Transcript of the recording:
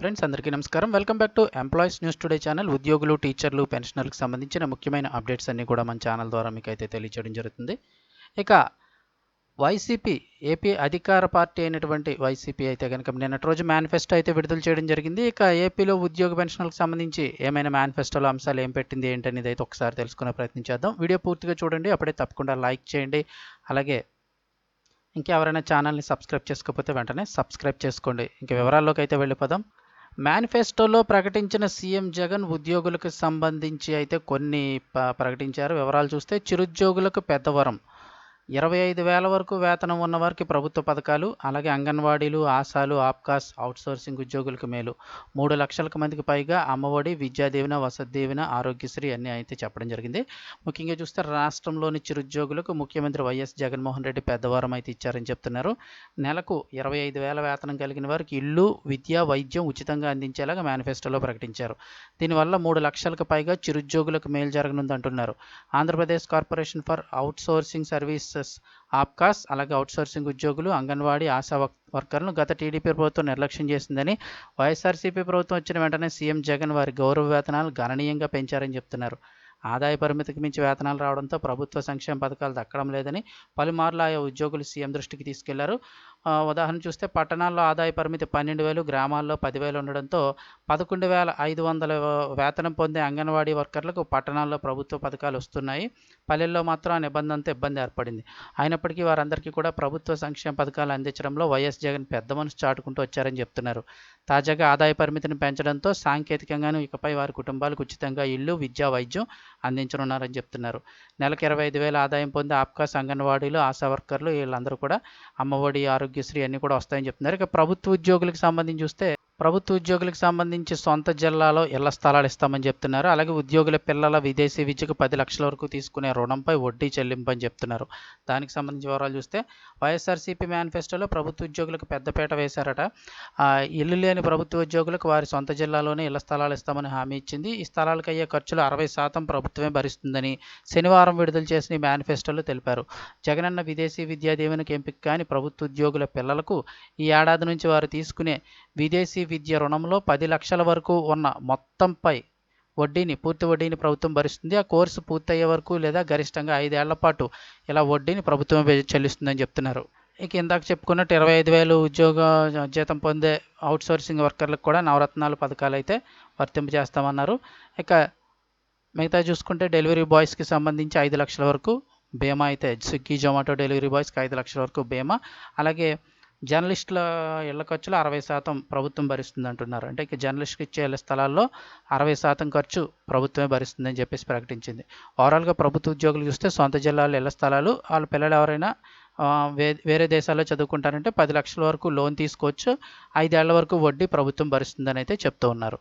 Friends అందరికీ నమస్కారం. Welcome back to employees news today channel. ఉద్యోగులు టీచర్లు పెన్షనర్లకు సంబంధించిన ముఖ్యమైన అప్డేట్స్ అన్నీ కూడా మన ఛానల్ ద్వారా మీకు అయితే తెలియచేయడం జరుగుతుంది. ఇక వైసీపీ ఏపీ అధికార పార్టీ అయినటువంటి వైసీపీ అయితే కనుక నిన్నటి రోజు మేనిఫెస్టో అయితే విడుదల చేయడం జరిగింది. ఇక ఏపీలో ఉద్యోగ పెన్షన్లకు సంబంధించి ఏమైనా మేనిఫెస్టోలో అంశాలు ఏం పెట్టింది ఏంటనేది అయితే ఒకసారి తెలుసుకునే ప్రయత్నం చేద్దాం. వీడియో పూర్తిగా చూడండి. అప్పుడే తప్పకుండా లైక్ చేయండి. అలాగే ఇంకెవరైనా ఛానల్ని సబ్స్క్రైబ్ చేసుకోకపోతే వెంటనే సబ్స్క్రైబ్ చేసుకోండి. ఇంక వివరాల్లోకి అయితే వెళ్ళిపోదాం. మేనిఫెస్టోలో ప్రకటించిన సీఎం జగన్ ఉద్యోగులకు సంబంధించి అయితే కొన్ని ప్రకటించారు. వివరాలు చూస్తే చిరుద్యోగులకు పెద్ద వరం ఇరవై ఐదు వేల వరకు వేతనం ఉన్న వారికి ప్రభుత్వ పథకాలు అలాగే అంగన్వాడీలు ఆశాలు ఆప్కాస్ అవుట్సోర్సింగ్ ఉద్యోగులకు మేలు. మూడు లక్షలకు మందికి పైగా అమ్మఒడి విద్యా దీవెన వసతి దీవెన ఆరోగ్యశ్రీ అన్నీ అయితే చెప్పడం జరిగింది. ముఖ్యంగా చూస్తే రాష్ట్రంలోని చిరుద్యోగులకు ముఖ్యమంత్రి వైఎస్ జగన్మోహన్ రెడ్డి పెద్దవారం అయితే ఇచ్చారని చెప్తున్నారు. నెలకు ఇరవై ఐదు వేల వేతనం కలిగిన వారికి ఇల్లు విద్య వైద్యం ఉచితంగా అందించేలాగా మేనిఫెస్టోలో ప్రకటించారు. దీనివల్ల మూడు లక్షలకు పైగా చిరుద్యోగులకు మేలు జరగనుంది అంటున్నారు Andhra Pradesh corporation for outsourcing service RSS APCOS అలాగే అవుట్సోర్సింగ్ ఉద్యోగులు అంగన్వాడీ ఆశా వర్కర్లను గత టీడీపీ ప్రభుత్వం నిర్లక్ష్యం చేసిందని వైఎస్ఆర్సీపీ ప్రభుత్వం వచ్చిన వెంటనే సీఎం జగన్ వారి గౌరవ వేతనాలు గణనీయంగా పెంచారని చెప్తున్నారు. ఆదాయ పరిమితికి మించి వేతనాలు రావడంతో ప్రభుత్వ సంక్షేమ పథకాలు దక్కడం లేదని పలుమార్లు ఆయా ఉద్యోగులు సీఎం దృష్టికి తీసుకెళ్ళారు. ఉదాహరణ చూస్తే పట్టణాల్లో ఆదాయ పరిమితి పన్నెండు వేలు గ్రామాల్లో పదివేలు ఉండడంతో పదకొండు వేల ఐదు వందల వేతనం పొందే అంగన్వాడీ వర్కర్లకు పట్టణాల్లో ప్రభుత్వ పథకాలు వస్తున్నాయి. పల్లెల్లో మాత్రం ఆ నిబంధనతో ఇబ్బంది ఏర్పడింది. అయినప్పటికీ వారందరికీ కూడా ప్రభుత్వ సంక్షేమ పథకాలు అందించడంలో వైఎస్ జగన్ పెద్ద మనసు చాటుకుంటూ వచ్చారని చెప్తున్నారు. తాజాగా ఆదాయ పరిమితిని పెంచడంతో సాంకేతికంగాను ఇకపై వారి కుటుంబాలకు ఉచితంగా ఇల్లు విద్యా వైద్యం అందించనున్నారని చెప్తున్నారు. నెలకు ఇరవై ఐదు వేల ఆదాయం పొందే ఆప్కాస్ అంగన్వాడీలు ఆశా వర్కర్లు వీళ్ళందరూ కూడా అమ్మఒడి ఆరోగ్యశ్రీ అన్నీ కూడా వస్తాయని చెప్తున్నారు. ఇక ప్రభుత్వ ఉద్యోగులకు సంబంధించి చూస్తే ప్రభుత్వ ఉద్యోగులకు సంబంధించి సొంత జిల్లాలో ఇళ్ళ స్థలాలు ఇస్తామని చెప్తున్నారు. అలాగే ఉద్యోగుల పిల్లల విదేశీ విద్యకు పది లక్షల వరకు తీసుకునే రుణంపై వడ్డీ చెల్లింపు అని చెప్తున్నారు. దానికి సంబంధించి వివరాలు చూస్తే వైఎస్ఆర్సీపీ మేనిఫెస్టోలో ప్రభుత్వ ఉద్యోగులకు పెద్దపీట వేశారట. ఇల్లు లేని ప్రభుత్వ ఉద్యోగులకు వారి సొంత జిల్లాలోనే ఇళ్ళ స్థలాలు ఇస్తామని హామీ ఇచ్చింది. ఈ స్థలాలకు అయ్యే ఖర్చులు అరవై శాతం ప్రభుత్వమే భరిస్తుందని శనివారం విడుదల చేసిన ఈ మేనిఫెస్టోలో తెలిపారు. జగనన్న విదేశీ విద్యా దీవెనకు ఎంపిక కాని ప్రభుత్వ ఉద్యోగుల పిల్లలకు ఈ ఏడాది నుంచి వారు తీసుకునే విదేశీ విద్య రుణంలో పది లక్షల వరకు ఉన్న మొత్తంపై వడ్డీని పూర్తి వడ్డీని ప్రభుత్వం భరిస్తుంది. ఆ కోర్సు పూర్తయ్యే వరకు లేదా గరిష్టంగా ఐదేళ్ళ పాటు ఇలా వడ్డీని ప్రభుత్వం చెల్లిస్తుందని చెప్తున్నారు. ఇక ఇందాక చెప్పుకున్నట్టు ఇరవై ఐదు వేలు ఉద్యోగ జీతం పొందే అవుట్సోర్సింగ్ వర్కర్లకు కూడా నవరత్నాలు పథకాలు అయితే వర్తింపజేస్తామన్నారు ఇక మిగతా చూసుకుంటే డెలివరీ బాయ్స్కి సంబంధించి ఐదు లక్షల వరకు బీమా అయితే స్విగ్గీ జొమాటో డెలివరీ బాయ్స్కి ఐదు లక్షల వరకు బీమా. అలాగే జర్నలిస్టుల ఇళ్ళ ఖర్చులు అరవై శాతం ప్రభుత్వం భరిస్తుంది అంటున్నారు అంటే ఇక జర్నలిస్ట్కి ఇచ్చే ఇళ్ళ స్థలాల్లో అరవై శాతం ఖర్చు ప్రభుత్వమే భరిస్తుందని చెప్పేసి ప్రకటించింది. ఓవరాల్గా ప్రభుత్వ ఉద్యోగులు చూస్తే సొంత జిల్లాలో ఇళ్ళ స్థలాలు వాళ్ళ పిల్లలు ఎవరైనా వే వేరే దేశాల్లో చదువుకుంటారంటే పది లక్షల వరకు లోన్ తీసుకోవచ్చు. ఐదేళ్ళ వరకు వడ్డీ ప్రభుత్వం భరిస్తుందని అయితే చెప్తూ ఉన్నారు.